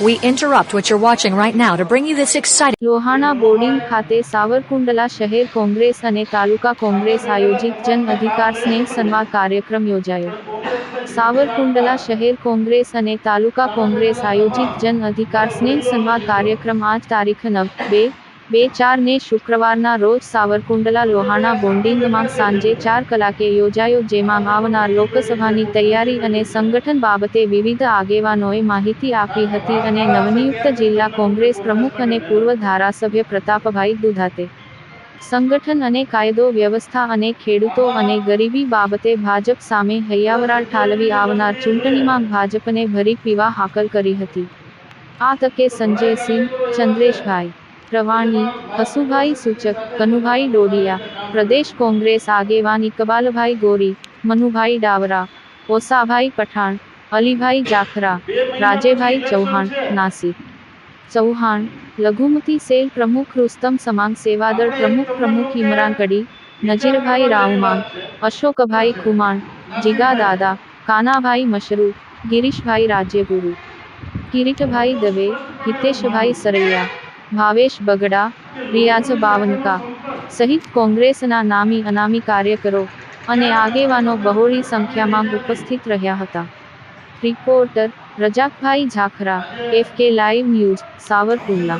We interrupt what you're watching right now to bring you this exciting. Lohana boarding ખાતે સાવરકુંડલા શહેર કોંગ્રેસ અને તાલુકા કોંગ્રેસ આયોજિત જન અધિકાર સ્નેહ સંવાદ કાર્યક્રમ યોજાયો સાવરકુંડલા શહેર કોંગ્રેસ અને તાલુકા કોંગ્રેસ આયોજિત જન અધિકાર સ્નેહ સંવાદ કાર્યક્રમ આજ તારીખ નવ બે બે ચારને શુક્રવારના રોજ સાવરકુંડલા લોહાણા બોન્ડિંગમાં સાંજે ચાર કલાકે યોજાયો, જેમાં આવનાર લોકસભાની તૈયારી અને સંગઠન બાબતે વિવિધ આગેવાનોએ માહિતી આપી હતી અને નવનિયુક્ત જિલ્લા કોંગ્રેસ પ્રમુખ અને પૂર્વ ધારાસભ્ય પ્રતાપભાઈ દુધાતે સંગઠન અને કાયદો વ્યવસ્થા અને ખેડૂતો અને ગરીબી બાબતે ભાજપ સામે હૈયાવરાળ ઠાલવી આવનાર ચૂંટણીમાં ભાજપને ભરી પીવા હાકલ કરી હતી. આ તકે સંજયસિંહ ચંદ્રેશભાઈ પ્રવાણી હસુભાઈ સૂચક કનુભાઈ ડોડિયા પ્રદેશ કોંગ્રેસ આગેવાન ઇકબાલભાઈ ગોરી મનુભાઈ ડાવરા ઓસાભાઈ પઠાણ અલીભાઈ જાખરા રાજેભાઈ ચૌહાણ નાસિક ચૌહાણ લઘુમતી સેલ પ્રમુખ રુસ્તમ સમાંગ સેવાદળ પ્રમુખ પ્રમુખ ઇમરાન કડી નજીરભાઈ રાવમાંગ અશોકભાઈ ખુમાણ જીગા દાદા કાનાભાઈ મશરૂ ગિરીશભાઈ રાજ્યગુરુ કિરીટભાઈ દવે હિતેશભાઈ સરૈયા ભાવેશ બગડા, રિયાઝ બાવનકા સહિત કોંગ્રેસના નામી અનામી કાર્યકરો અને આગેવાનો બહોળી સંખ્યામાં ઉપસ્થિત રહ્યા હતા. Reporter Rajakbhai Jhakhra, F K live news, Savarkundla.